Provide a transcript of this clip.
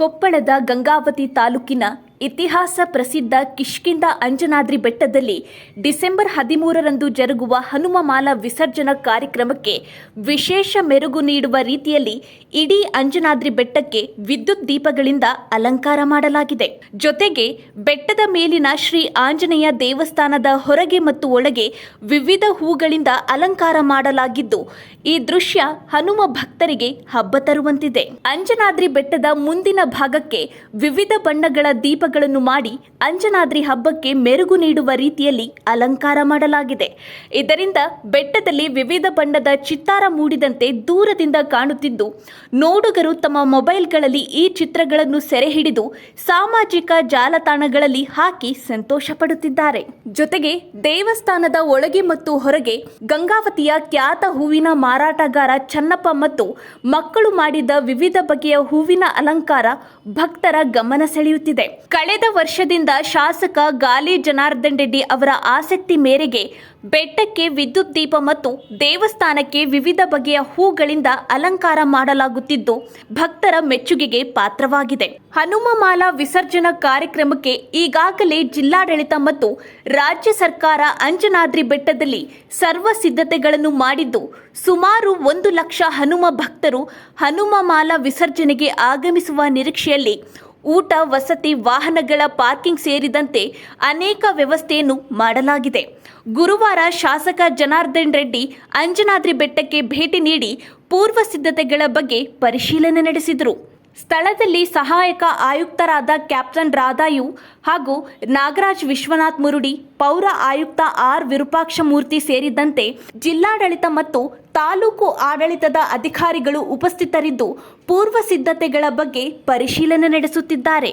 ಕೊಪ್ಪಳದ ಗಂಗಾವತಿ ತಾಲೂಕಿನ ಇತಿಹಾಸ ಪ್ರಸಿದ್ಧ ಕಿಷ್ಕಿಂದ ಅಂಜನಾದ್ರಿ ಬೆಟ್ಟದಲ್ಲಿ ಡಿಸೆಂಬರ್ ಹದಿಮೂರರಂದು ಜರುಗುವ ಹನುಮಮಾಲ ವಿಸರ್ಜನಾ ಕಾರ್ಯಕ್ರಮಕ್ಕೆ ವಿಶೇಷ ಮೆರುಗು ನೀಡುವ ರೀತಿಯಲ್ಲಿ ಇಡೀ ಅಂಜನಾದ್ರಿ ಬೆಟ್ಟಕ್ಕೆ ವಿದ್ಯುತ್ ದೀಪಗಳಿಂದ ಅಲಂಕಾರ ಮಾಡಲಾಗಿದೆ. ಜೊತೆಗೆ ಬೆಟ್ಟದ ಮೇಲಿನ ಶ್ರೀ ಆಂಜನೇಯ ದೇವಸ್ಥಾನದ ಹೊರಗೆ ಮತ್ತು ಒಳಗೆ ವಿವಿಧ ಹೂಗಳಿಂದ ಅಲಂಕಾರ ಮಾಡಲಾಗಿದ್ದು, ಈ ದೃಶ್ಯ ಹನುಮ ಭಕ್ತರಿಗೆ ಹಬ್ಬ ತರುವಂತಿದೆ. ಅಂಜನಾದ್ರಿ ಬೆಟ್ಟದ ಮುಂದಿನ ಭಾಗಕ್ಕೆ ವಿವಿಧ ಬಣ್ಣಗಳ ದೀಪಗಳನ್ನು ಮಾಡಿ ಅಂಜನಾದ್ರಿ ಹಬ್ಬಕ್ಕೆ ಮೆರುಗು ನೀಡುವ ರೀತಿಯಲ್ಲಿ ಅಲಂಕಾರ ಮಾಡಲಾಗಿದೆ. ಇದರಿಂದ ಬೆಟ್ಟದಲ್ಲಿ ವಿವಿಧ ಬಣ್ಣದ ಚಿತ್ತಾರ ಮೂಡಿದಂತೆ ದೂರದಿಂದ ಕಾಣುತ್ತಿದ್ದು, ನೋಡುಗರು ತಮ್ಮ ಮೊಬೈಲ್ಗಳಲ್ಲಿ ಈ ಚಿತ್ರಗಳನ್ನು ಸೆರೆ ಹಿಡಿದು ಸಾಮಾಜಿಕ ಜಾಲತಾಣಗಳಲ್ಲಿ ಹಾಕಿ ಸಂತೋಷ ಪಡುತ್ತಿದ್ದಾರೆ ಜೊತೆಗೆ ದೇವಸ್ಥಾನದ ಒಳಗೆ ಮತ್ತು ಹೊರಗೆ ಗಂಗಾವತಿಯ ಖ್ಯಾತ ಹೂವಿನ ಮಾರಾಟಗಾರ ಚನ್ನಪ್ಪ ಮತ್ತು ಮಕ್ಕಳು ಮಾಡಿದ ವಿವಿಧ ಬಗೆಯ ಹೂವಿನ ಅಲಂಕಾರ ಭಕ್ತರ ಗಮನ ಸೆಳೆಯುತ್ತಿದೆ. ಕಳೆದ ವರ್ಷದಿಂದ ಶಾಸಕ ಗಾಲಿ ಜನಾರ್ದನ್ ರೆಡ್ಡಿ ಅವರ ಆಸಕ್ತಿ ಮೇರೆಗೆ ಬೆಟ್ಟಕ್ಕೆ ವಿದ್ಯುತ್ ದೀಪ ಮತ್ತು ದೇವಸ್ಥಾನಕ್ಕೆ ವಿವಿಧ ಬಗೆಯ ಹೂಗಳಿಂದ ಅಲಂಕಾರ ಮಾಡಲಾಗುತ್ತಿದ್ದು ಭಕ್ತರ ಮೆಚ್ಚುಗೆಗೆ ಪಾತ್ರವಾಗಿದೆ. ಹನುಮಮಾಲಾ ವಿಸರ್ಜನಾ ಕಾರ್ಯಕ್ರಮಕ್ಕೆ ಈಗಾಗಲೇ ಜಿಲ್ಲಾಡಳಿತ ಮತ್ತು ರಾಜ್ಯ ಸರ್ಕಾರ ಅಂಜನಾದ್ರಿ ಬೆಟ್ಟದಲ್ಲಿ ಸರ್ವ ಸಿದ್ಧತೆಗಳನ್ನು ಮಾಡಿದ್ದು ಸುಮಾರು ಒಂದು ಲಕ್ಷ ಹನುಮ ಭಕ್ತರು ಹನುಮಮಾಲಾ ವಿಸರ್ಜನೆಗೆ ಆಗಮಿಸುವ ನಿರೀಕ್ಷೆಯಲ್ಲಿ ಊಟ, ವಸತಿ, ವಾಹನಗಳ ಪಾರ್ಕಿಂಗ್ ಸೇರಿದಂತೆ ಅನೇಕ ವ್ಯವಸ್ಥೆಯನ್ನು ಮಾಡಲಾಗಿದೆ. ಗುರುವಾರ ಶಾಸಕ ಜನಾರ್ದನ್ ರೆಡ್ಡಿ ಅಂಜನಾದ್ರಿ ಬೆಟ್ಟಕ್ಕೆ ಭೇಟಿ ನೀಡಿ ಪೂರ್ವ ಸಿದ್ಧತೆಗಳ ಬಗ್ಗೆ ಪರಿಶೀಲನೆ ನಡೆಸಿದರು. ಸ್ಥಳದಲ್ಲಿ ಸಹಾಯಕ ಆಯುಕ್ತರಾದ ಕ್ಯಾಪ್ಟನ್ ರಾಧಾಯು ಹಾಗೂ ನಾಗರಾಜ್ ವಿಶ್ವನಾಥ್ ಮುರುಡಿ, ಪೌರ ಆಯುಕ್ತ ಆರ್. ವಿರೂಪಾಕ್ಷಮೂರ್ತಿ ಸೇರಿದಂತೆ ಜಿಲ್ಲಾಡಳಿತ ಮತ್ತು ತಾಲೂಕು ಆಡಳಿತದ ಅಧಿಕಾರಿಗಳು ಉಪಸ್ಥಿತರಿದ್ದು, ಪೂರ್ವ ಸಿದ್ಧತೆಗಳ ಬಗ್ಗೆ ಪರಿಶೀಲನೆ ನಡೆಸುತ್ತಿದ್ದಾರೆ.